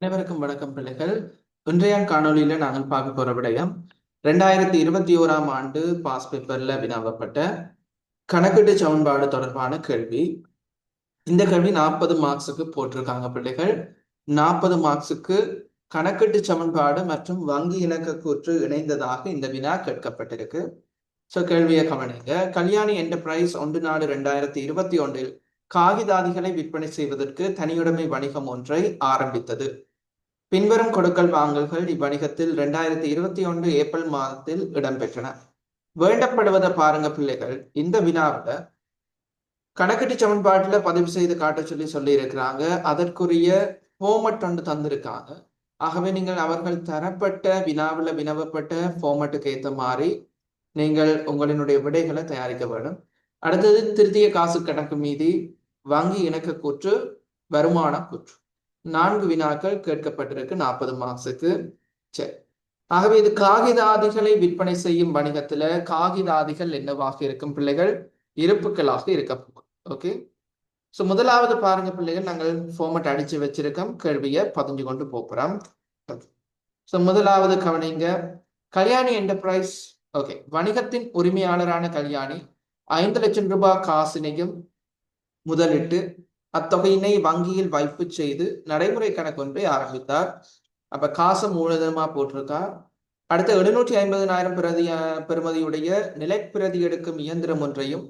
அனைவருக்கும் வணக்கம் பிள்ளைகள். இன்றைய காணொலியில நாங்கள் பார்க்க போற விடயம் ரெண்டாயிரத்தி இருபத்தி ஓராம் ஆண்டு பாஸ் பேப்பர்ல வினாவப்பட்ட கணக்கீட்டு சமன்பாடு தொடர்பான கேள்வி. இந்த கேள்வி நாற்பது மார்க்ஸுக்கு போட்டிருக்காங்க பிள்ளைகள். நாற்பது மார்க்ஸுக்கு கணக்கீட்டு சமன்பாடு மற்றும் வங்கி இணக்க கூற்று இணைந்ததாக இந்த வினா கேட்கப்பட்டிருக்கு. ஸோ கேள்வியை கவனிங்க. கல்யாணி என்டர்பிரைஸ் ஒன்று நாடு ரெண்டாயிரத்தி இருபத்தி ஒன்றில் காகிதாதிகளை விற்பனை செய்வதற்கு தனியுடைமை வணிகம் ஒன்றை ஆரம்பித்தது. பின்வரும் கொடுக்கல் வாங்கல்கள் இவ்வணிகத்தில் இரண்டாயிரத்தி இருபத்தி ஒன்று ஏப்ரல் மாதத்தில் இடம்பெற்றன. வேண்டப்படுவதை பாருங்க பிள்ளைகள் இந்த வினாவில் கணக்கீட்டு சமன்பாட்டில் பதிவு செய்து காட்ட சொல்லி சொல்லியிருக்கிறாங்க. அதற்குரிய ஃபோமட் ஒன்று தந்திருக்காங்க. ஆகவே நீங்கள் அவர்கள் தரப்பட்ட வினாவில் வினவப்பட்ட ஃபோமட்டுக்கு ஏற்ற மாதிரி நீங்கள் உங்களினுடைய விடைகளை தயாரிக்க வேண்டும். அடுத்தது திருத்திய காசு கணக்கு மீதி வங்கி இணக்க கூற்று வருமான கூற்று. நான்கு வினாக்கள் கேட்கப்பட்டிருக்கு நாற்பது மார்க்ஸுக்கு சரி. ஆகவே இது காகிதாதிகளை விற்பனை செய்யும் வணிகத்துல காகிதாதிகள் என்னவாக இருக்கும் பிள்ளைகள்? இருப்புக்களாக இருக்க போகும் ஓகே ஸோ முதலாவது பாருங்க பிள்ளைகள் நாங்கள் ஃபார்மட் அடிச்சு வச்சிருக்கோம். கேள்வியை பதிஞ்சு கொண்டு போகிறோம் ஸோ முதலாவது கவனிங்க. கல்யாணி என்டர்பிரைஸ் ஓகே வணிகத்தின் உரிமையாளரான கல்யாணி ஐந்து லட்சம் ரூபாய் காசினையும் முதலிட்டு அத்தொகையினை வங்கியில் வைப்பு செய்து நடைமுறை கணக்கு ஒன்றை ஆரம்பித்தார். அப்ப காசு மூலதனமா போட்டிருக்கார் அடுத்த எழுநூற்றி ஐம்பதனாயிரம் பிரதி பெறுமதியுடைய நிலைப்பிரதி எடுக்கும் இயந்திரம் ஒன்றையும்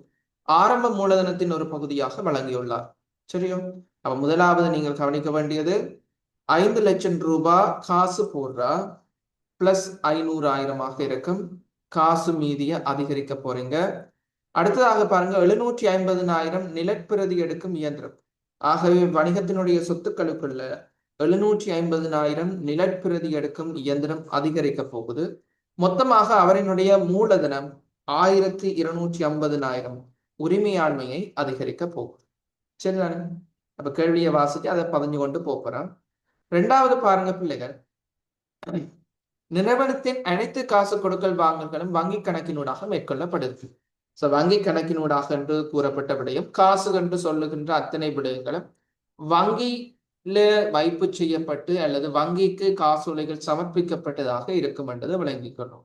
ஆரம்ப மூலதனத்தின் ஒரு பகுதியாக வழங்கியுள்ளார். சரியோ அப்ப முதலாவது நீங்கள் கவனிக்க வேண்டியது ஐந்து லட்சம் ரூபாய் காசு போடுறா பிளஸ் ஐநூறு ஆயிரமாக இருக்கும். காசு மீதிய அதிகரிக்க போறீங்க. அடுத்ததாக பாருங்க எழுநூற்றி ஐம்பதனாயிரம் நிலப்பிரதி எடுக்கும் இயந்திரம். ஆகவே வணிகத்தினுடைய சொத்துக்களுக்குள்ள எழுநூற்றி ஐம்பதுனாயிரம் நிலப்பிரதி எடுக்கும் இயந்திரம் அதிகரிக்க போகுது. மொத்தமாக அவரினுடைய மூலதனம் ஆயிரத்தி இருநூற்றி ஐம்பதுனாயிரம் உரிமையாண்மையை அதிகரிக்க போகுது. சரிதானே? அப்ப கேள்வியை வாசிச்சு அதை பதிஞ்சு கொண்டு போறோம். ரெண்டாவது பாருங்க பிள்ளைகள். நிறுவனத்தின் அனைத்து காசு கொடுக்கல் வாங்கல்களும் வங்கி கணக்கினூடாக மேற்கொள்ளப்படுது. ஸோ வங்கி கணக்கினூடாக என்று கூறப்பட்ட விடயம் காசு என்று சொல்லுகின்ற அத்தனை விடயங்களும் வங்கியில வைப்பு செய்யப்பட்டு அல்லது வங்கிக்கு காசோலைகள் சமர்ப்பிக்கப்பட்டதாக இருக்கும் என்றதை விளங்கிக்கணும்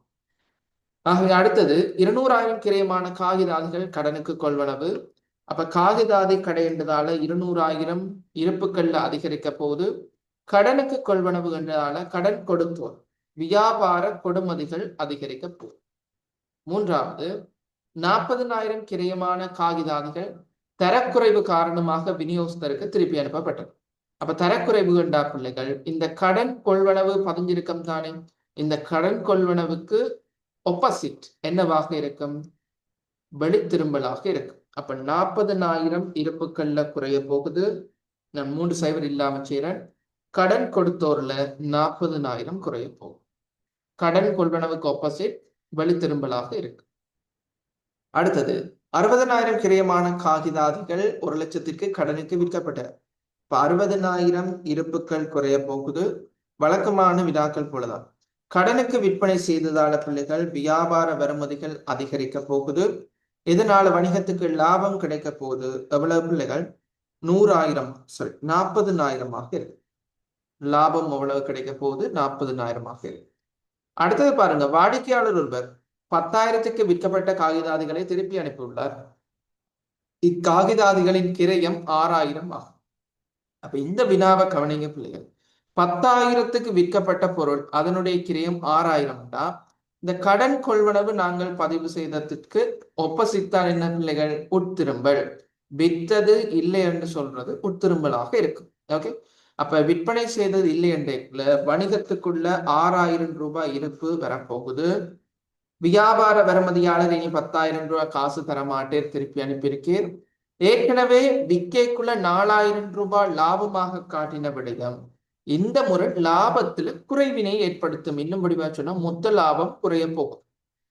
ஆகவே அடுத்தது இருநூறாயிரம் கிரயமான காகிதாதிகள் கடனுக்கு கொள்வனவு. அப்ப காகிதாதி கடை என்றதால இருநூறாயிரம் இருப்புக்கள்ல அதிகரிக்க போது கடனுக்கு கொள்வனவு என்றதால கடன் கொடுத்தோர் வியாபார கொடுமதிகள் அதிகரிக்க போகுது. மூன்றாவது நாற்பதனாயிரம் கிரயமான காகிதாதிகள் தரக்குறைவு காரணமாக விநியோகஸ்தருக்கு திருப்பி அனுப்பப்பட்டது. அப்ப தரக்குறைவு கண்டா பிள்ளைகள் இந்த கடன் கொள்வனவு பதிஞ்சிருக்கம் தானே? இந்த கடன் கொள்வனவுக்கு ஒப்போசிட் என்னவாக இருக்கும்? வெளித்திரும்பலாக இருக்கும். அப்ப நாற்பதனாயிரம் இருப்புக்கள்ல குறைய போகுது. நான் மூன்று சைவர் இல்லாம செய்யறேன் கடன் கொடுத்தோர்ல நாற்பதனாயிரம் குறைய போகும் கடன் கொள்வனவுக்கு ஒப்போசிட் வெளித்திரும்பலாக இருக்கு அடுத்தது அறுபதனாயிரம் கிரயமான காகிதாதிகள் ஒரு லட்சத்திற்கு கடனுக்கு விற்கப்பட்ட. இப்ப அறுபதனாயிரம் இருப்புகள் குறைய போகுது வழக்கமான விழாக்கள் போலதான். கடனுக்கு விற்பனை செய்ததால பிள்ளைகள் வியாபார வருமதிகள் அதிகரிக்க போகுது. இதனால வணிகத்துக்கு லாபம் கிடைக்க போகுது? எவ்வளவு பிள்ளைகள்? நூறாயிரம் சாரி நாற்பதுனாயிரமாக இருக்கு. லாபம் எவ்வளவு கிடைக்க போகுது நாற்பதுனாயிரமாக இருக்கு. அடுத்தது பாருங்க வாடிக்கையாளர் ஒருவர் பத்தாயிரத்துக்கு விற்கப்பட்ட காகிதாதிகளை திருப்பி அனுப்பியுள்ளார். இக்காகிதாதிகளின் கிரயம் ஆறாயிரம் ஆகும். அப்ப இந்த வினாவை கவனிங்க பிள்ளைகள். பத்தாயிரத்துக்கு விற்கப்பட்ட பொருள் அதனுடைய கிரயம் ஆறாயிரம் தான் இந்த கடன் கொள்வனவு நாங்கள் பதிவு செய்ததற்கு ஒப்பசித்தான் என்ன பிள்ளைகள்? உட்திரும்பல். விற்றது இல்லை என்று சொல்றது உட்திரும்பலாக இருக்கும். ஓகே? அப்ப விற்பனை செய்தது இல்லை என்ற வணிகத்துக்குள்ள ஆறாயிரம் ரூபாய் இருப்பு வரப்போகுது. வியாபார வருமதியாளர் இனி பத்தாயிரம் ரூபாய் காசு தர மாட்டேன் திருப்பி அனுப்பியிருக்கேன். ஏற்கனவே விக்கைக்குள்ள நாலாயிரம் ரூபாய் லாபமாக காட்டின விடயம். இந்த முறை லாபத்துல குறைவினை ஏற்படுத்தும். இன்னும் முடிவா சொன்னா மொத்த லாபம் குறைய போகும்.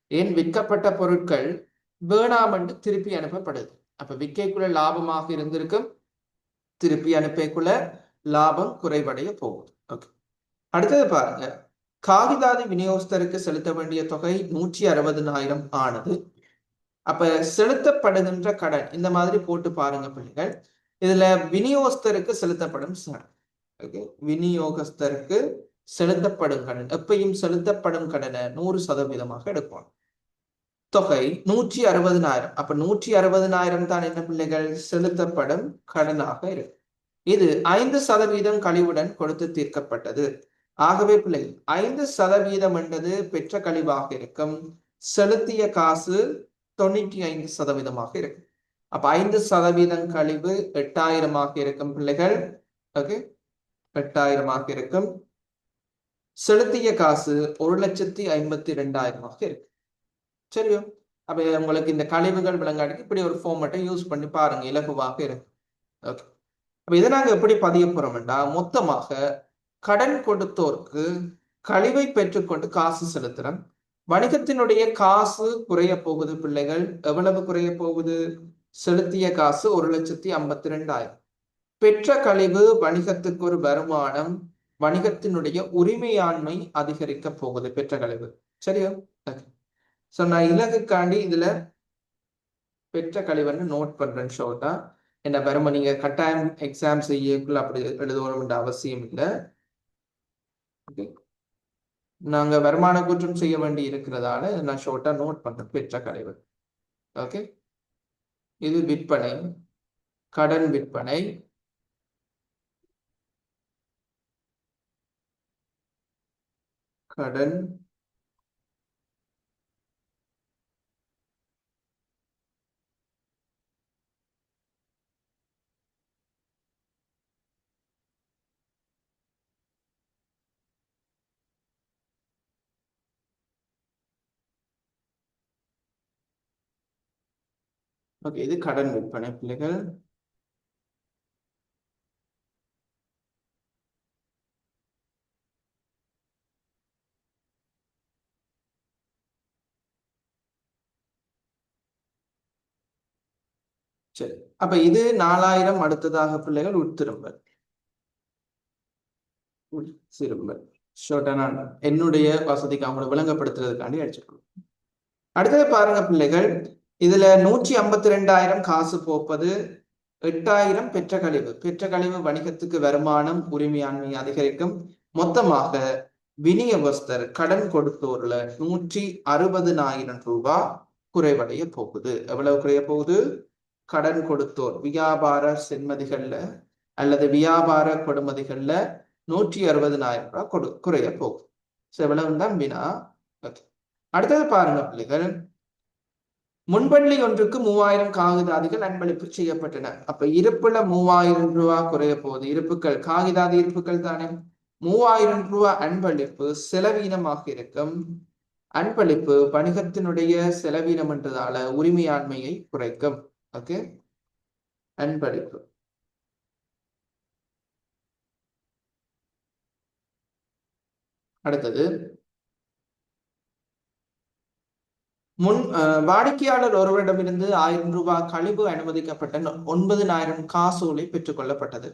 ஏன் விற்கப்பட்ட பொருட்கள் வேணாம் என்று திருப்பி அனுப்பப்படுது. அப்ப விக்கைக்குள்ள லாபமாக இருந்திருக்கும். திருப்பி அனுப்பக்குள்ள லாபம் குறைவடைய போகுது. ஓகே. அடுத்தது பாருங்க. காகிதாதி விநியோகஸ்தருக்கு செலுத்த வேண்டிய தொகை நூற்றி அறுபதுனாயிரம் ஆனது. அப்ப செலுத்தப்படுகின்ற கடன் இந்த மாதிரி போட்டு பாருங்க பிள்ளைகள். இதுல விநியோகஸ்தருக்கு செலுத்தப்படும் ஓகே விநியோகஸ்தருக்கு செலுத்தப்படும் கடன். எப்பையும் செலுத்தப்படும் கடனை நூறு சதவீதமாக எடுப்போம். தொகை நூற்றி அறுபதுனாயிரம். அப்ப நூற்றி அறுபதுனாயிரம் தான் என்ன பிள்ளைகள்? செலுத்தப்படும் கடனாக இருக்கு. இது ஐந்து சதவீதம் கழிவுடன் கொடுத்து தீர்க்கப்பட்டது. ஆகவே பிள்ளைகள் ஐந்து சதவீதம் என்பது பெற்ற கழிவாக இருக்கும். செலுத்திய காசு தொண்ணூற்றி ஐந்து சதவீதமாக இருக்கும். அப்ப ஐந்து சதவீதம் கழிவு எட்டாயிரமாக இருக்கும் பிள்ளைகள். ஓகே? எட்டாயிரமாக இருக்கும். செலுத்திய காசு ஒரு லட்சத்தி ஐம்பத்தி ரெண்டாயிரமாக இருக்கு. சரியோ? அப்ப உங்களுக்கு இந்த கழிவுகள் விளங்காடிக்கு இப்படி ஒரு ஃபார்மேட்டை யூஸ் பண்ணி பாருங்க இலகுவாக இருக்கு ஓகே? அப்ப இதை நாங்க எப்படி பதிய போறோம்டா மொத்தமாக கடன் கொடுத்தோர்க்கு கழிவை பெற்றுக்கொண்டு காசு செலுத்துறோம். வணிகத்தினுடைய காசு குறைய போகுது பிள்ளைகள். எவ்வளவு குறைய போகுது? செலுத்திய காசு ஒரு லட்சத்தி ஐம்பத்தி ரெண்டாயிரம் பெற்ற கழிவு வணிகத்துக்கு ஒரு வருமானம் வணிகத்தினுடைய உரிமையாண்மை அதிகரிக்க போகுது பெற்ற கழிவு. சரியா? சோ நான் இலகுக்காண்டி இதுல பெற்ற கழிவுன்னு நோட் பண்றேன் ஷோட்டா என்ன வருமா நீங்க கட்டாயம் எக்ஸாம் செய்யக்குள்ள அப்படி எழுதணும்ன்ற அவசியம் இல்லை. நாங்க வருமான குற்றம் செய்ய வேண்டி இருக்கிறதால நான் ஷோர்ட்டா நோட் பண்றேன். பெற்ற கலைவர். ஓகே இது விற்பனை. கடன் விற்பனை. கடன் ஓகே இது கடன் விற்பனை பிள்ளைகள். சரி அப்ப இது நாலாயிரம் அடுத்ததாக பிள்ளைகள் உட்திரும்பல். உட்திரும்பல். ஷோர்ட்டா நான் என்னுடைய வசதிக்கு அவங்களை விளங்கப்படுத்துறதுக்காண்டி அடிச்சிருக்கோம் அடுத்தது பாருங்க பிள்ளைகள் இதுல நூற்றி ஐம்பத்தி ரெண்டாயிரம் காசு போப்பது எட்டாயிரம் பெற்ற கழிவு. பெற்ற கழிவு வணிகத்துக்கு வருமானம் உரிமையாண்மை அதிகரிக்கும். மொத்தமாக விநியோகஸ்தர் கடன் கொடுத்தோர்ல நூற்றி அறுபதுனாயிரம் ரூபாய் குறைவடைய போகுது. எவ்வளவு குறைய போகுது? கடன் கொடுத்தோர் வியாபார சென்மதிகள்ல அல்லது வியாபார கொடுமதிகள்ல நூற்றி அறுபதுனாயிரம் ரூபாய் கொடு குறைய போகுது. ஸோ எவ்வளவுதான் வினா. ஓகே அடுத்தது பாருங்க பிள்ளைகள். முன்பள்ளி ஒன்றுக்கு மூவாயிரம் காகிதாதிகள் அன்பளிப்பு செய்யப்பட்டன. அப்ப இருப்புல மூவாயிரம் ரூபாய் குறைய போகுது. இருப்புகள் காகிதாதி இருப்புகள் தானே? மூவாயிரம் ரூபாய் அன்பளிப்பு செலவீனமாக இருக்கும். அன்பளிப்பு வணிகத்தினுடைய செலவீனம் என்றதால உரிமையாண்மையை குறைக்கும். ஓகே? அன்பளிப்பு. அடுத்தது. முன் வாடிக்கையாளர் ஒருவரிடமிருந்து ஆயிரம் ரூபாய் கழிவு அனுமதிக்கப்பட்ட ஒன்பதுனாயிரம் காசோலை பெற்றுக்கொள்ளப்பட்டது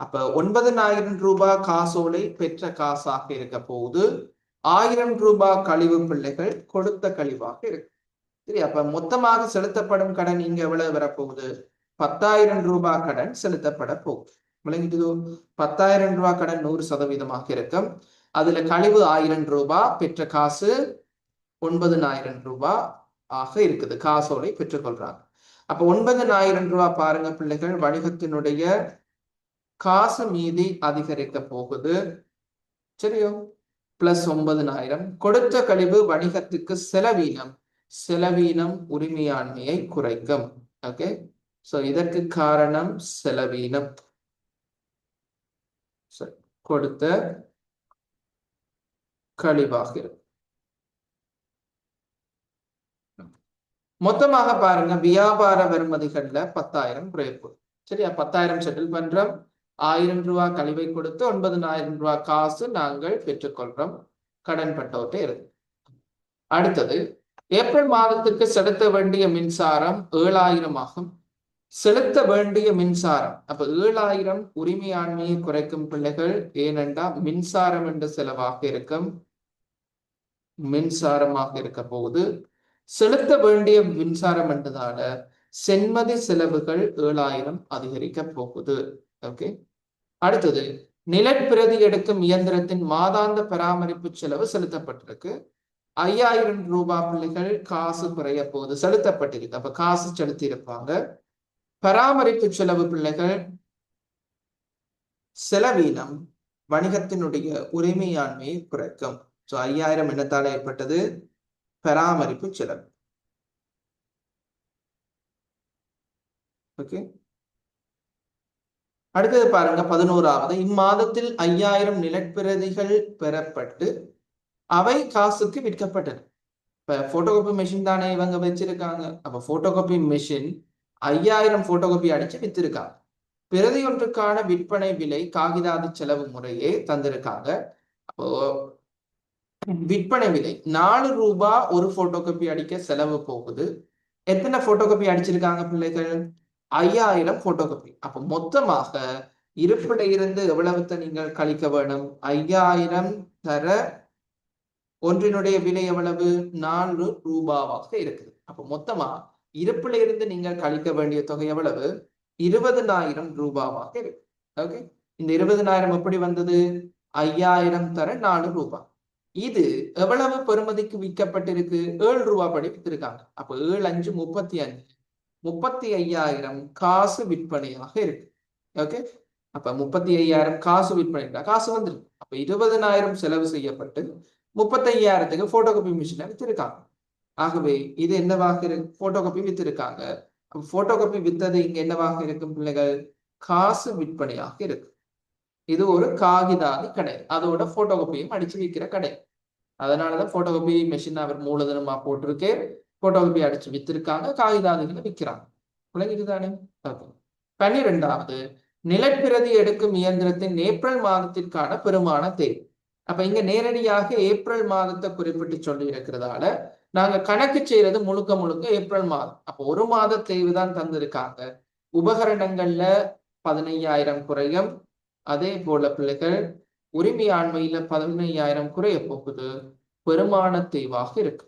அப்ப ஒன்பதுனாயிரம் ரூபாய் காசோலை பெற்ற காசாக இருக்க போது ஆயிரம் ரூபாய் கழிவு பிள்ளைகள் கொடுத்த கழிவாக இருக்கு. சரி அப்ப மொத்தமாக செலுத்தப்படும் கடன் இங்க எவ்வளவு வரப்போகுது? பத்தாயிரம் ரூபாய் கடன் செலுத்தப்பட போகுது. விளங்கிட்டு பத்தாயிரம் ரூபாய் கடன் நூறு சதவீதமாக இருக்கும். அதுல கழிவு ஆயிரம் ரூபாய் பெற்ற காசு ஒன்பதனாயிரம் ரூபாய் ஆக இருக்குது. காசோலை பெற்றுக்கொள்றாங்க. அப்ப ஒன்பதனாயிரம் ரூபாய் பாருங்க பிள்ளைகள் வணிகத்தினுடைய காசு மீதி அதிகரிக்க போகுது. சரியோ? பிளஸ் ஒன்பதனாயிரம் கொடுத்த கழிவு வணிகத்துக்கு செலவீனம். செலவீனம் உரிமையாண்மையை குறைக்கும். ஓகே சோ இதற்கு காரணம் செலவீனம். கொடுத்த கழிவாக இருக்கும் மொத்தமாக பாருங்க வியாபார வருமதிகள்ல பத்தாயிரம் குறைப்பு. சரியா? பத்தாயிரம் செட்டில் பண்றோம். ஆயிரம் ரூபாய் கழிவை கொடுத்து ஒன்பதனாயிரம் ரூபாய் காசு நாங்கள் பெற்றுக்கொள்றோம். கடன் பட்டோட்டே இருக்கு. அடுத்தது ஏப்ரல் மாதத்துக்கு செலுத்த வேண்டிய மின்சாரம் ஏழாயிரம் ஆகும். செலுத்த வேண்டிய மின்சாரம். அப்ப ஏழாயிரம் உரிமையாண்மையை குறைக்கும் பிள்ளைகள் ஏனென்றா மின்சாரம் என்ற செலவாக இருக்கும். மின்சாரமாக இருக்க போகுது. செலுத்த வேண்டிய மின்சாரம் என்றதால சென்மதி செலவுகள் ஏழாயிரம் அதிகரிக்க போகுது. ஓகே அடுத்தது நிலப்பிரதி எடுக்கும் இயந்திரத்தின் மாதாந்த பராமரிப்பு செலவு செலுத்தப்பட்டிருக்கு. ஐயாயிரம் ரூபாய் பிள்ளைகள் காசு குறைய போகுது செலுத்தப்பட்டிருக்கு அப்ப காசு செலுத்தி இருப்பாங்க பராமரிப்பு செலவு பிள்ளைகள் செலவீனம் வணிகத்தினுடைய உரிமையாண்மையை குறைக்கும். ஸோ ஐயாயிரம் என்னத்தால் ஏற்பட்டது? பராமரிப்பு செலவு ஓகே அடுத்தது பாருங்க பதினோராவது இம்மாதத்தில் ஐயாயிரம் நிலப்பிரதிகள் பெறப்பட்டு அவை காசுக்கு விற்கப்பட்டன. இப்ப போட்டோகாப்பி மிஷின் தானே இவங்க வச்சிருக்காங்க. அப்ப போட்டோகாப்பி மிஷின் ஐயாயிரம் போட்டோகாப்பி அடிச்சு வித்திருக்காங்க. பிரதி ஒன்றுக்கான விற்பனை விலை காகிதாதி செலவு முறையே தந்திருக்காங்க. அப்போ விற்பனை விலை. நாலு ரூபாய் ஒரு போட்டோ காப்பி அடிக்க செலவு போகுது. எத்தனை போட்டோ காப்பி அடிச்சிருக்காங்க பிள்ளைகள்? ஐயாயிரம் போட்டோ காப்பி அப்ப மொத்தமாக இருப்பிட இருந்து எவ்வளவுத்தை நீங்கள் கழிக்க வேணும்? ஐயாயிரம் தர ஒன்றினுடைய விலை எவ்வளவு? நாலு ரூபாவாக இருக்குது. அப்ப மொத்தமா இருப்பில இருந்து நீங்கள் கழிக்க வேண்டிய தொகை எவ்வளவு? இருபதனாயிரம் ரூபாவாக இருக்கு. ஓகே? இந்த இருபதனாயிரம் எப்படி வந்தது? ஐயாயிரம் தர நாலு ரூபாய் இது எவ்வளவு பெறுமதிக்கு விற்கப்பட்டிருக்கு? ஏழு ரூபா படி வித்திருக்காங்க அப்ப ஏழு அஞ்சு முப்பத்தி அஞ்சு. முப்பத்தி ஐயாயிரம் காசு விற்பனையாக இருக்கு. ஓகே அப்ப முப்பத்தி ஐயாயிரம் காசு விற்பனை. காசு வந்துருக்கு அப்ப இருபதனாயிரம் செலவு செய்யப்பட்டு முப்பத்தி ஐயாயிரத்துக்கு போட்டோகாப்பி மிஷினை வித்திருக்காங்க. ஆகவே இது என்னவாக இருக்கு போட்டோகாப்பி வித்திருக்காங்க. போட்டோகாப்பி வித்தது இங்க என்னவாக இருக்கும் பிள்ளைகள்? காசு விற்பனையாக இருக்கு. இது ஒரு காகிதாதி கடை. அதோட போட்டோகாப்பியும் அடிச்சு விற்கிற கடை. அதனாலதான் போட்டோகாப்பி மெஷின் அவர் மூலதனமா போட்டிருக்கேன் போட்டோகாப்பி அடிச்சு வித்திருக்காங்க. காகிதாதிகளை விற்கிறாங்க விளங்கிட்டு தானே? பன்னிரெண்டாவது நிலப்பிரதி எடுக்கும் இயந்திரத்தின் ஏப்ரல் மாதத்திற்கான பெருமான தேவை அப்ப இங்க நேரடியாக ஏப்ரல் மாதத்தை குறிப்பிட்டு சொல்லி இருக்கிறதால நாங்க கணக்கு செய்யறது முழுக்க முழுக்க ஏப்ரல் மாதம். அப்போ ஒரு மாத தேவை தான் தந்திருக்காங்க. உபகரணங்கள்ல பதினையாயிரம் குறையும். அதே போல பிள்ளைகள் உரிமையாண்மையில பதினையாயிரம் குறைய போகுது பெருமான தெய்வாக இருக்கு.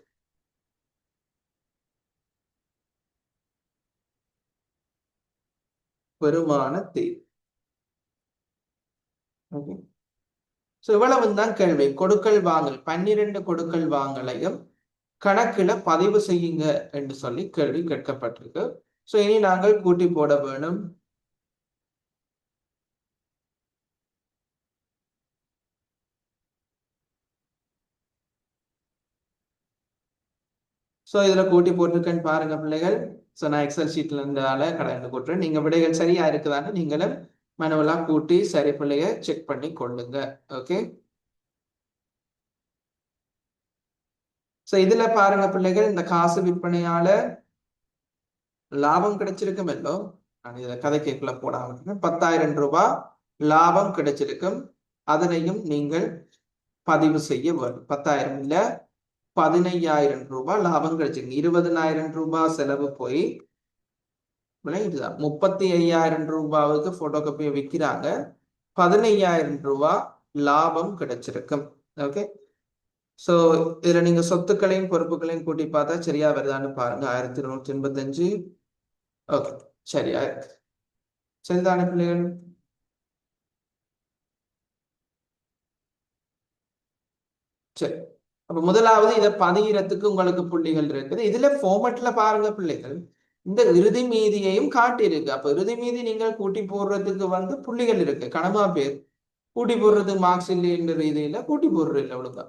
பெருமான தெய்வம். ஓகே. ஸோ இவ்வளவு தான் கேள்வி. கொடுக்கல் வாங்கல் பன்னிரண்டு கொடுக்கல் வாங்கலையும் கணக்குல பதிவு செய்யுங்க என்று சொல்லி கேள்வி கேட்கப்பட்டிருக்கு. ஸோ இனி நாங்கள் கூட்டி போட வேணும். ஸோ இதில் கூட்டி போட்டிருக்கேன்னு பாருங்க பிள்ளைகள். ஸோ நான் எக்ஸல் ஷீட்ல இருந்தால கடந்து கூட்டுறேன். நீங்க விடைகள் சரியா இருக்குதான்னு நீங்களும் மனுவெல்லாம் கூட்டி சரி பிள்ளைய செக் பண்ணி கொள்ளுங்க. ஓகே ஸோ இதுல பாருங்க பிள்ளைகள் இந்த காசு விற்பனையால லாபம் கிடைச்சிருக்கும் எல்லோ. நான் இதில் கதை கேட்கல போடாம பத்தாயிரம் ரூபாய் லாபம் கிடைச்சிருக்கும். அதனையும் நீங்கள் பதிவு செய்ய வேண்டும். பத்தாயிரம் இல்லை பதினையாயிரம் ரூபாய் லாபம் கிடைச்சிருக்கு. இருபதனாயிரம் ரூபாய் செலவு போய் இதுதான். முப்பத்தி ஐயாயிரம் ரூபாவுக்கு போட்டோ காப்பியை விற்கிறாங்க பதினையாயிரம் ரூபாய் லாபம் கிடைச்சிருக்கும் ஓகே ஸோ இதுல நீங்க சொத்துக்களையும் பொறுப்புகளையும் கூட்டி பார்த்தா சரியா வருதான்னு பாருங்க. ஆயிரத்தி இருநூத்தி எண்பத்தஞ்சு. ஓகே சரியா இருக்கு சரிதான பிள்ளைகள்? சரி. அப்ப முதலாவது இதை பதிகிறதுக்கு உங்களுக்கு புள்ளிகள் இருக்குது. இதுல ஃபார்மட்ல பாருங்க பிள்ளைகள். இந்த இறுதி மீதியையும் காட்டியிருக்கு. அப்ப இறுதி மீதி நீங்கள் கூட்டி போடுறதுக்கு வந்து புள்ளிகள் இருக்கு. கனமா பேர். கூட்டி போடுறது மார்க்ஸ் இல்லைன்ற ரீதியில கூட்டி போடுறது இல்லை ஒழுங்கா.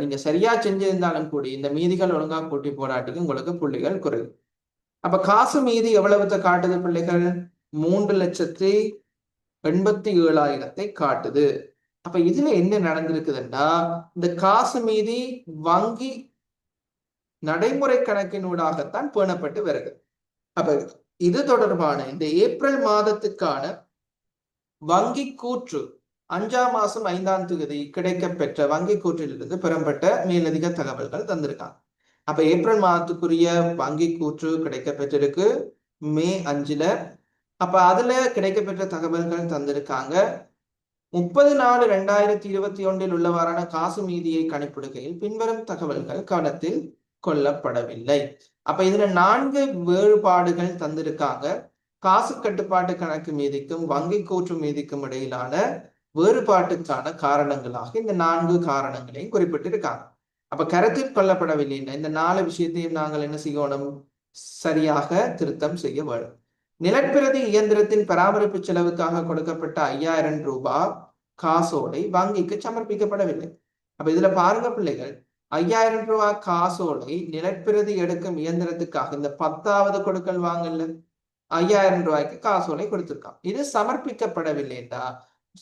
நீங்க சரியா செஞ்சிருந்தாலும் கூடி இந்த மீதிகள் ஒழுங்கா கூட்டி போராட்டிக்கு உங்களுக்கு புள்ளிகள் குறையும். அப்ப காசு மீதி எவ்வளவுத்தை காட்டுது பிள்ளைகள்? மூன்று லட்சத்தி எண்பத்தி ஏழாயிரத்தை காட்டுது. அப்ப இதுல என்ன நடந்திருக்குதுன்னா இந்த காசு மீதி வங்கி நடைமுறை கணக்கினூடாகத்தான் பேணப்பட்டு வருது. அப்ப இது தொடர்பான இந்த ஏப்ரல் மாதத்துக்கான வங்கி கூற்று அஞ்சாம் மாசம் ஐந்தாம் தொகுதி கிடைக்க பெற்ற வங்கி கூற்றிலிருந்து பெறப்பட்ட மேலதிக தகவல்கள் தந்திருக்காங்க. அப்ப ஏப்ரல் மாதத்துக்குரிய வங்கி கூற்று கிடைக்க பெற்றிருக்கு மே அஞ்சுல. அப்ப அதுல கிடைக்க பெற்ற தகவல்கள் தந்திருக்காங்க. முப்பது நாலு ரெண்டாயிரத்தி இருபத்தி ஒன்றில் உள்ளவாறான காசு மீதியை கணிப்பிடுகையில் பின்வரும் தகவல்கள் கவனத்தில் கொள்ளப்படவில்லை. அப்ப இதுல நான்கு வேறுபாடுகள் தந்திருக்காங்க. காசு கட்டுப்பாட்டு கணக்கு மீதிக்கும் வங்கி கூற்று மீதிக்கும் இடையிலான வேறுபாட்டுக்கான காரணங்களாக இந்த நான்கு காரணங்களையும் குறிப்பிட்டிருக்காங்க. அப்ப கருத்தில் கொள்ளப்படவில்லை இந்த நாலு விஷயத்தையும் நாங்கள் என்ன செய்யணும்? சரியாக திருத்தம் செய்ய வேண்டும் நிலப்பிரதி இயந்திரத்தின் பராமரிப்பு செலவுக்காக கொடுக்கப்பட்ட ஐயாயிரம் ரூபாய் காசோலை வங்கிக்கு சமர்ப்பிக்கப்படவில்லை. அப்ப இதுல பாருங்க பிள்ளைகள் ஐயாயிரம் ரூபாய் காசோலை நிலப்பிரதி எடுக்கும் இயந்திரத்துக்காக இந்த பத்தாவது கொடுக்கல் வாங்கல ஐயாயிரம் ரூபாய்க்கு காசோலை கொடுத்திருக்கான். இது சமர்ப்பிக்கப்படவில்லைண்டா.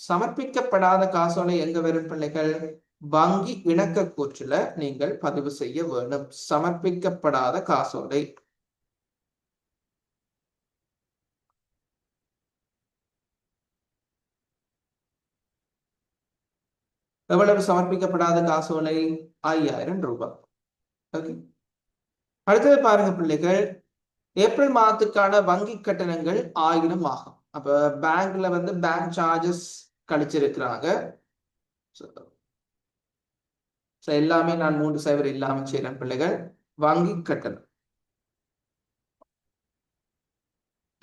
சமர்ப்பிக்கப்படாத காசோலை எங்க வரும் பிள்ளைகள்? வங்கி இணக்க கூற்றுல நீங்கள் பதிவு செய்ய வேண்டும். சமர்ப்பிக்கப்படாத காசோலை. எவ்வளவு சமர்ப்பிக்கப்படாத காசோலை ஐயாயிரம் ரூபாய். ஓகே அடுத்தது பாருங்க பிள்ளைகள் ஏப்ரல் மாதத்துக்கான வங்கி கட்டணங்கள் ஆயிரம் ஆகும். அப்ப பேங்க்ல வந்து பேங்க் சார்ஜஸ் கழிச்சிருக்கிறாங்க. எல்லாமே நான் மூன்று சைவர் இல்லாம செய்யறேன் பிள்ளைகள். வங்கி கட்டணம்.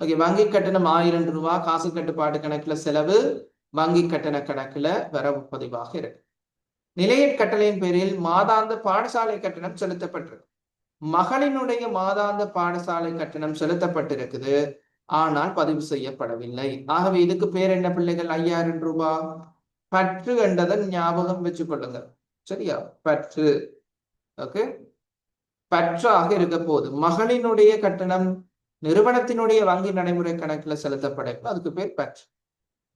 ஓகே வங்கி கட்டணம் ஆயிரம் ரூபாய். காசு கட்டுப்பாட்டு கணக்குல செலவு வங்கி கட்டண கணக்குல வரவு பதிவாக இருக்கு. நிலையற் கட்டளையின் பேரில் மாதாந்த பாடசாலை கட்டணம் செலுத்தப்பட்டிருக்கு. மகளினுடைய மாதாந்த பாடசாலை கட்டணம் செலுத்தப்பட்டிருக்குது. ஆனால் பதிவு செய்யப்படவில்லை. ஆகவே இதுக்கு பேர் என்ன பிள்ளைகள்? ஐயாயிரம் ரூபாய் பற்று என்றதன் ஞாபகம் வச்சு கொள்ளுங்க சரியா? பற்று. ஓகே? பற்றாக இருக்க போது மகளினுடைய கட்டணம் நிறுவனத்தினுடைய வங்கி நடைமுறை கணக்குல செலுத்தப்படும் அதுக்கு பேர் பற்று.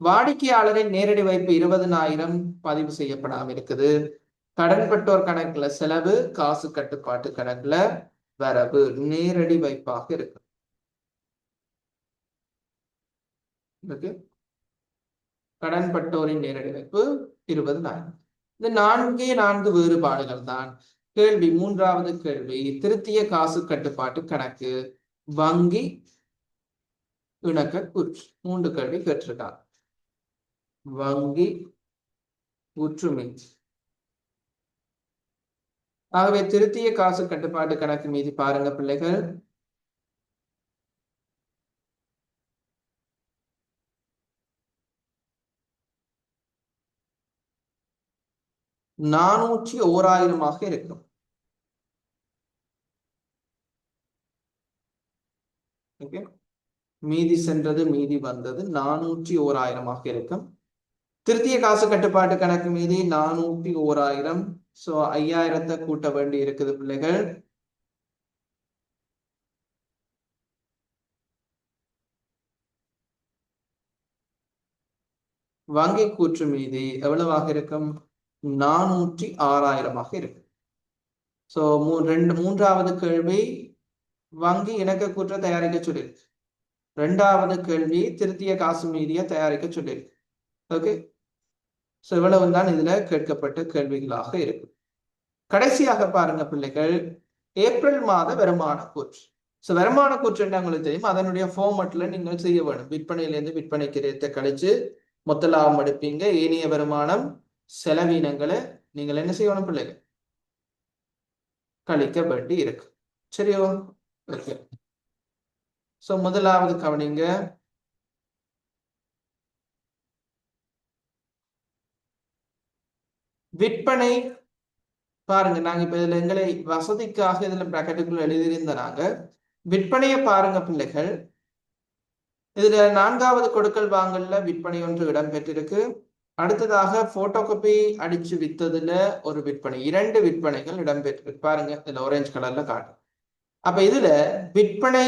வாடிக்கையாளரின் நேரடி வைப்பு இருபதனாயிரம் பதிவு செய்யப்படாமல் இருக்குது கடன்பட்டோர் கணக்குல செலவு காசு கட்டுப்பாட்டு கணக்குல வரவு நேரடி வைப்பாக இருக்கு. கடன்பட்டோரின் நேரடி வைப்பு இருபதனாயிரம். இந்த நான்கே நான்கு வேறுபாடுகள் தான். கேள்வி மூன்றாவது கேள்வி திருத்திய காசு கட்டுப்பாட்டு கணக்கு வங்கி இணக்க கூற்று. மூன்று கேள்வி கேட்டிருக்காங்க. வங்கி ஒற்றுமை. ஆகவே திருத்திய காசு கட்டுப்பாட்டு கணக்கு மீது பாருங்க பிள்ளைகள். நானூற்றி ஓராயிரமாக இருக்கும். ஓகே. மீதி சென்றது மீதி வந்தது நானூற்றி ஓராயிரமாக இருக்கும். திருத்திய காசு கட்டுப்பாட்டு கணக்கு மீதி நானூற்றி ஓராயிரம். சோ ஐயாயிரத்தை கூட்ட வேண்டி இருக்குது பிள்ளைகள். வங்கி கூற்று மீதி எவ்வளவாக இருக்கும்? நானூற்றி ஆறாயிரமாக இருக்கு. சோ மூ ரெண்டு மூன்றாவது கேள்வி வங்கி இணக்க கூற்ற தயாரிக்க சொல்லியிருக்கு. ரெண்டாவது கேள்வி திருத்திய காசு மீதிய தயாரிக்க சொல்லியிருக்கு. ஓகே ஸோ இவ்வளவு தான் இதுல கேட்கப்பட்ட கேள்விகளாக இருக்கும். கடைசியாக பாருங்க பிள்ளைகள் ஏப்ரல் மாத வருமான கூற்று. ஸோ வருமான கூற்று என்ன உங்களுக்கு தெரியும்? அதனுடைய ஃபார்மட்ல நீங்கள் செய்ய வேணும் விற்பனையிலேருந்து விற்பனைக்கு ரேத்தை கழிச்சு மொத்த லாபம் எடுப்பீங்க. ஏனைய வருமானம் செலவீனங்களை நீங்கள் என்ன செய்யணும் பிள்ளைகள்? கழிக்க வேண்டி இருக்கு. சரியோ? ஓகே ஸோ முதலாவது கவனிங்க. விற்பனை பாருங்க நாங்க இப்ப இதுல எங்களை வசதிக்காக இதுல பிராக்கெட்டுக்குள்ள எழுதியிருந்த நாங்க. விற்பனையை பாருங்க பிள்ளைகள். இதுல நான்காவது கொடுக்கல் வாங்கல்ல விற்பனை ஒன்று இடம்பெற்றிருக்கு. அடுத்ததாக போட்டோ காப்பி அடிச்சு வித்ததுல ஒரு விற்பனை இரண்டு விற்பனைகள் இடம்பெற்றிருக்கு. பாருங்க இதுல ஆரஞ்சு கலர்ல காட்டு. அப்ப இதுல விற்பனை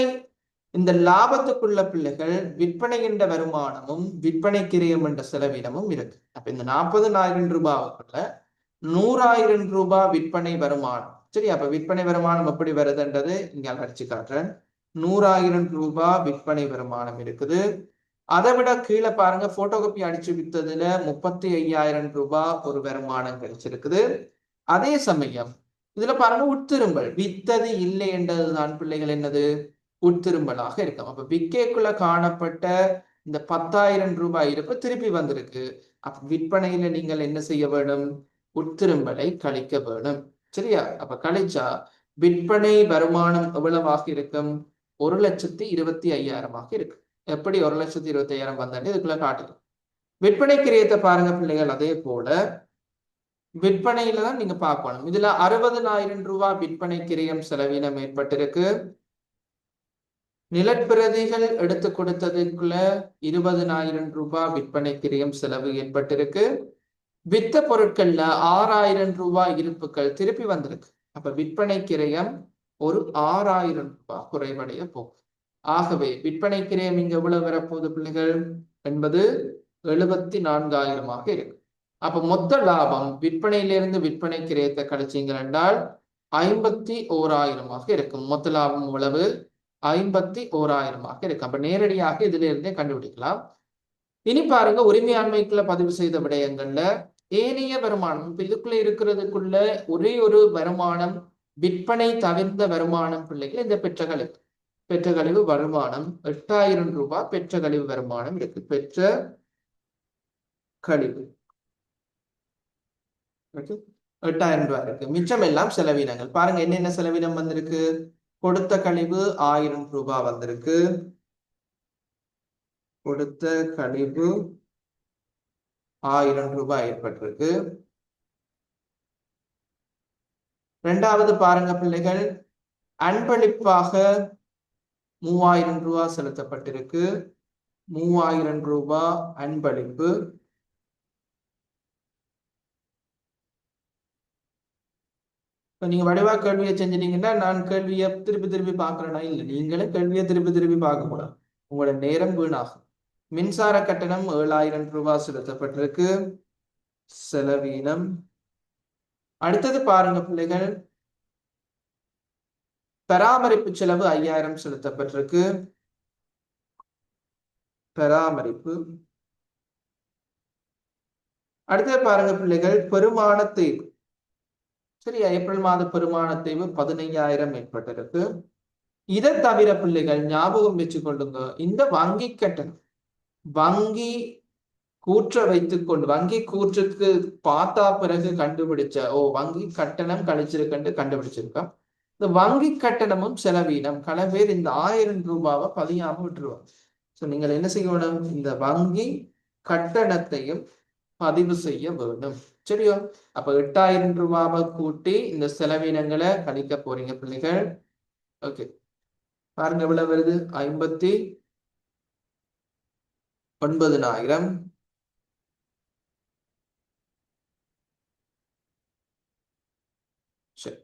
இந்த லாபத்துக்குள்ள பிள்ளைகள் விற்பனை என்ற வருமானமும் விற்பனை கிரியம் என்ற செலவினமும் இருக்கு. அப்ப இந்த நாற்பதுனாயிரம் ரூபாவுக்குள்ள நூறாயிரம் ரூபாய் விற்பனை வருமானம். சரி அப்ப விற்பனை வருமானம் எப்படி வருதுன்றது இங்க அடிச்சு காட்டுறேன். நூறாயிரம் ரூபாய் விற்பனை வருமானம் இருக்குது. அதை விட கீழே பாருங்க போட்டோகாப்பி அடிச்சு வித்ததுல முப்பத்தி ஐயாயிரம் ரூபாய் ஒரு வருமானம் கிடைச்சிருக்குது. அதே சமயம் இதுல பாருங்க உட்திரும்பல். வித்தது இல்லை என்றதுதான் பிள்ளைகள் என்னது? உட்திரும்பலாக இருக்கும். அப்ப விக்கேக்குள்ள காணப்பட்ட இந்த பத்தாயிரம் ரூபாய் இருப்பு திருப்பி வந்திருக்கு. அப்ப விற்பனையில நீங்கள் என்ன செய்ய வேணும்? உட்திரும்பலை கழிக்க வேணும். சரியா? அப்ப கழிச்சா விற்பனை வருமானம் எவ்வளவாக இருக்கும்? ஒரு லட்சத்தி இருபத்தி ஐயாயிரமாக இருக்கு எப்படி ஒரு லட்சத்தி இருபத்தி ஐயாயிரம் வந்தாலே இதுக்குள்ள காட்டுது. விற்பனை கிரியத்தை பாருங்க பிள்ளைகள் அதே போல விற்பனையில தான் நீங்க பார்க்கணும். இதுல அறுபதனாயிரம் ரூபாய் விற்பனை கிரியம் செலவினம் ஏற்பட்டிருக்கு. நிலப்பிரதிகள் எடுத்து கொடுத்ததுக்குள்ள இருபதனாயிரம் ரூபாய் விற்பனை கிரியம் செலவு ஏற்பட்டிருக்கு. வித்த பொருட்கள்ல ஆறாயிரம் ரூபாய் இருப்புகள் திருப்பி வந்திருக்கு. அப்ப விற்பனை கிரயம் ஒரு ஆறாயிரம் ரூபாய் குறைவடைய போகும் ஆகவே விற்பனை கிரயம் இங்க எவ்வளவு வரப்போகுது பிள்ளைகள்? என்பது எழுபத்தி நான்காயிரமாக இருக்கு. அப்ப மொத்த லாபம் விற்பனையிலிருந்து விற்பனை கிரயத்தை கழிச்சிங்க என்றால் ஐம்பத்தி ஓராயிரமாக இருக்கும். மொத்த லாபம் எவ்வளவு? ஐம்பத்தி ஓராயிரமாக இருக்கு. அப்ப நேரடியாக இதுல இருந்தே கண்டுபிடிக்கலாம். இனி பாருங்க உரிமையாண்மைக்குள்ள பதிவு செய்த விடயங்கள்ல ஏனைய வருமானம் இப்ப இதுக்குள்ள இருக்கிறதுக்குள்ள ஒரே ஒரு வருமானம் விற்பனை தவிர்ந்த வருமானம் பிள்ளைகள் இந்த பெற்ற கழிவு பெற்ற கழிவு வருமானம் எட்டாயிரம் ரூபாய் பெற்ற கழிவு வருமானம் இருக்கு. பெற்ற கழிவு. எட்டாயிரம் ரூபாய் இருக்கு. மிச்சம் எல்லாம் செலவினங்கள். பாருங்க என்னென்ன செலவினம் வந்திருக்கு? கொடுத்த கழிவு ஆயிரம் ரூபாய் வந்திருக்கு. கொடுத்த கழிவு ஆயிரம் ரூபாய் ஏற்பட்டிருக்கு. ரெண்டாவது பாருங்க பிள்ளைகள். அன்பளிப்பாக மூவாயிரம் ரூபாய் செலுத்தப்பட்டிருக்கு. மூவாயிரம் ரூபாய் அன்பளிப்பு. இப்போ நீங்க வடிவா கேள்வியை செஞ்சிட்டீங்கன்னா நான் கேள்வியை திருப்பி திருப்பி பார்க்குறேன்னா இல்லை நீங்களே கேள்வியை திருப்பி திருப்பி பார்க்கக்கூடாது உங்களோட நேரம் வீணாகும். மின்சார கட்டணம் ஏழாயிரம் ரூபாய் செலுத்தப்பட்டிருக்கு. செலவீனம். அடுத்தது பாருங்க பிள்ளைகள். பராமரிப்பு செலவு ஐயாயிரம் செலுத்தப்பட்டிருக்கு. பராமரிப்பு. அடுத்தது பாருங்க பிள்ளைகள் பெருமான தேய்வு சரியா ஏப்ரல் மாத பெருமான தேய்வு பதினைஞ்சாயிரம் ஏற்பட்டிருக்கு இதை தவிர பிள்ளைகள் ஞாபகம் வச்சுக்கொள்ளுங்க. இந்த வங்கி கட்டணம் வங்கி கூற்ற வைத்துக்கொண்டு வங்கி கூற்றுக்கு பார்த்தா பிறகு கண்டுபிடிச்ச ஓ வங்கி கட்டணம் கழிச்சிருக்கன்னு கண்டுபிடிச்சிருக்கோம். இந்த வங்கி கட்டணமும் செலவீனம். பல பேர் இந்த ஆயிரம் ரூபாவை பதியாம விட்டுருவாங்க ஸோ நீங்கள் என்ன செய்யணும் இந்த வங்கி கட்டணத்தையும் பதிவு செய்ய வேண்டும். சரியோ? அப்ப எட்டாயிரம் ரூபாவை கூட்டி இந்த செலவினங்களை கணிக்க போறீங்க பிள்ளைகள். ஓகே. பாருங்க எவ்வளவு வருது? ஐம்பத்தி ஒன்பதுனாயிரம் சரி.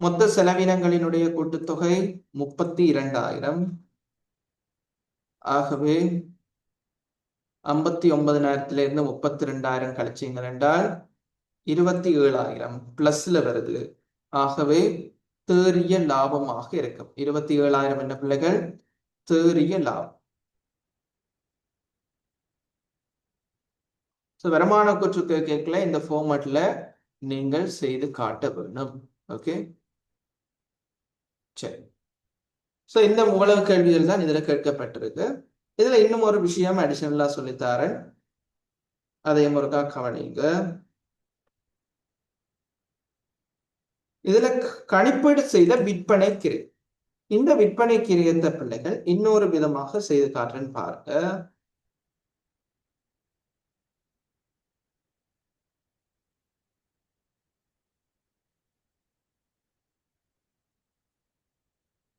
மொத்த செலவினங்களினுடைய கூட்டுத்தொகை முப்பத்தி இரண்டாயிரம். ஆகவே ஐம்பத்தி ஒன்பதினாயிரத்துல இருந்து முப்பத்தி ரெண்டாயிரம் கழிச்சீங்க என்றால் இருபத்தி ஏழாயிரம் பிளஸ்ல வருது. ஆகவே தேறிய லாபமாக இருக்கும். இருபத்தி ஏழாயிரம் என்ன பிள்ளைகள்? தேறிய லாபம். ஸோ வருமான குற்று கேட்கல. இந்த ஃபார்மேட்ல நீங்கள் செய்து காட்ட வேண்டும். ஓகே சரி. ஸோ இந்த உலக கேள்விகள் தான் இதில் கேட்கப்பட்டிருக்கு. இதுல இன்னும் ஒரு விஷயம் அடிஷனலா சொல்லித்தாரேன். அதை முருகா கவனிங்க. இதுல கணிப்பீடு செய்த விற்பனை கிரி இந்த விற்பனை கிரியத்த பிள்ளைகள்? இன்னொரு விதமாக செய்து காட்டுறேன்னு பாருங்க.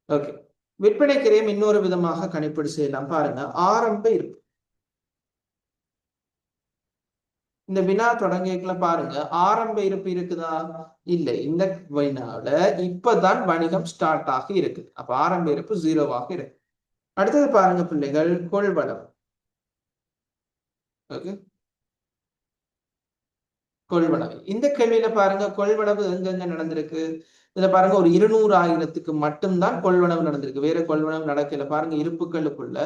ஓகே. விற்பனை கிரயம் இன்னொரு விதமாக கணிப்பீடு செய்யலாம். பாருங்க ஆரம்ப இருப்பு. இந்த வினா தொடங்கிக்கல பாருங்க ஆரம்ப இருப்பு இருக்குதா? இல்லை. இந்த வினால இப்பதான் வணிகம் ஸ்டார்ட் ஆகி இருக்கு. அப்ப ஆரம்ப இருப்பு ஜீரோவாக இருக்கு. அடுத்தது பாருங்க பிள்ளைகள் கொள்வளவு ஓகே. கொள்வனவு இந்த கேள்வியில பாருங்க கொள்வனவு எங்கெங்க நடந்திருக்கு? இதுல பாருங்க ஒரு இருநூறு ஆயிரத்துக்கு மட்டும்தான் கொள்வனவு நடந்திருக்கு. வேற கொள்வனவு நடக்கல. பாருங்க இருப்புகளுக்குள்ள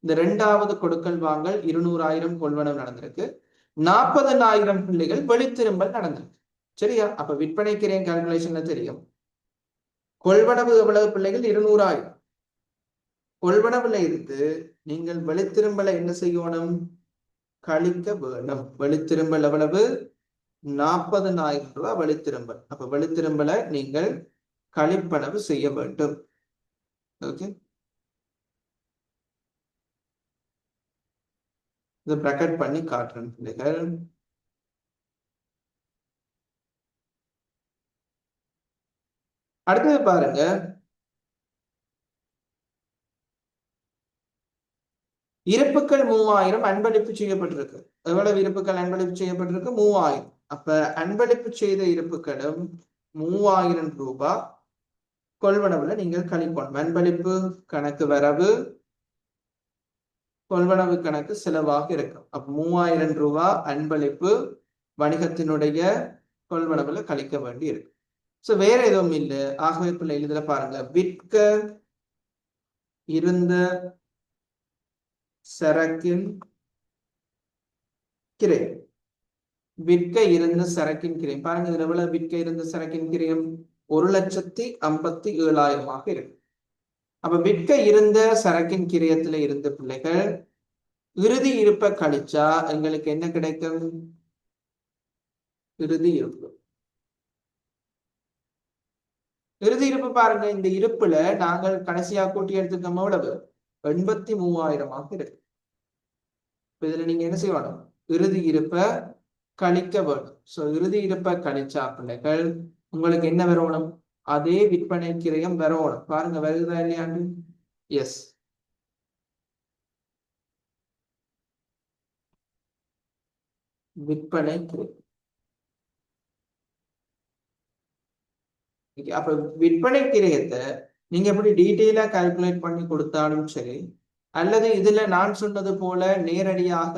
இந்த ரெண்டாவது கொடுக்கல் வாங்கல் இருநூறாயிரம் கொள்வனவு நடந்திருக்கு. நாற்பதனாயிரம் பிள்ளைகள் வெளித்திரும்பல் நடந்திருக்கு. சரியா? அப்ப விற்பனை கால்குலேஷன்ல தெரியும். கொள்வனவு எவ்வளவு பிள்ளைகள்? இருநூறாயிரம் கொள்வனவுல இருந்து நீங்கள் வெளித்திரும்பலை என்ன செய்யணும்? கழிக்க வேணும் வெளித்திரும்பல் எவ்வளவு? நாற்பதனாயிரம் ரூபாய் வெளித்திரும்பல் அப்ப வெளித்திரும்பலை நீங்கள் கழிப்பளவு செய்ய வேண்டும். ஓகே இது ப்ராக்கெட் பண்ணி காட்டுறேன் பிள்ளைகள். அடுத்தது பாருங்க. இருப்புக்கள் மூவாயிரம் அன்பளிப்பு செய்யப்பட்டிருக்கு. எவ்வளவு இருப்புக்கள் அன்பளிப்பு செய்யப்பட்டிருக்கு? மூவாயிரம். அப்ப அன்பளிப்பு செய்த இருப்புகளும் மூவாயிரம் ரூபாய் கொள்வனவுல நீங்கள் கழிப்போம் அன்பளிப்பு கணக்கு வரவு கொள்வனவு கணக்கு செலவாக இருக்கும். அப்ப மூவாயிரம் ரூபாய் அன்பளிப்பு வணிகத்தினுடைய கொள்வனவுல கழிக்க வேண்டி இருக்கு. சோ வேற எதுவும் இல்லை. ஆகவே பிள்ளை இதுல பாருங்க. விற்க இருந்த சரக்கின் கிரை. விற்க இருந்த சரக்கின் கிரை பாருங்க இதுல எவ்வளவு? விற்க இருந்த சரக்கின் கிரியம் ஒரு லட்சத்தி ஐம்பத்தி ஏழாயிரமாக இருக்கு. அப்ப விற்க இருந்த சரக்கின் கிரியத்துல இருந்த பிள்ளைகள் இறுதி இருப்ப கழிச்சா எங்களுக்கு என்ன கிடைக்கும்? இறுதி இருப்பு. இறுதி இருப்பு பாருங்க இந்த இருப்புல நாங்கள் கடைசியா கூட்டி எடுத்துக்கோம் எவ்வளவு? எண்பத்தி மூவாயிரமாக இருக்கு. இதுல நீங்க என்ன செய்யணும்? இறுதி இருப்ப கழிக்க வேண்டும் சோ இறுதி இருப்ப கழிச்சா பிள்ளைகள் உங்களுக்கு என்ன வரணும்? அதே விற்பனை கிரயம் வரணும். பாருங்க வருதா இல்லையாண்டு எஸ் விற்பனை கிரயம். அப்ப விற்பனை கிரயத்தை நீங்க எப்படி டீட்டெயிலா கால்குலேட் பண்ணி கொடுத்தாலும் சரி அல்லது இதுல நான் சொன்னது போல நேரடியாக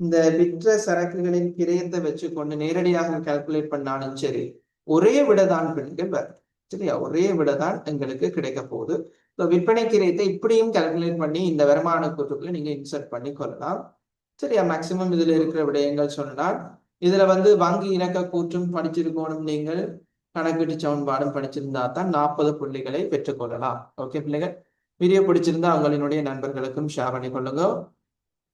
இந்த விற்ற சரக்குகளின் கிரயத்தை வச்சுக்கொண்டு நேரடியாக கால்குலேட் பண்ணாலும் சரி ஒரே விடதான் பெண்கள் வருது சரியா? ஒரே விடதான் எங்களுக்கு கிடைக்க போகுது. விற்பனை கிரயத்தை இப்படியும் கால்குலேட் பண்ணி இந்த வருமான கூற்றுக்களை நீங்க இன்சர்ட் பண்ணி கொள்ளலாம். சரியா? மேக்சிமம் இதுல இருக்கிற விடயங்கள் சொன்னால் இதுல வந்து வங்கி இணக்க கூற்றும் படிச்சிருக்கணும் நீங்கள் கணக்கீட்டு சமன்பாடும் படிச்சிருந்தா தான் நாற்பது புள்ளிகளை பெற்றுக்கொள்ளலாம் ஓகே பிள்ளைகள்? வீடியோ பிடிச்சிருந்தா உங்களினுடைய நண்பர்களுக்கும் ஷேர் பண்ணி கொள்ளுங்க.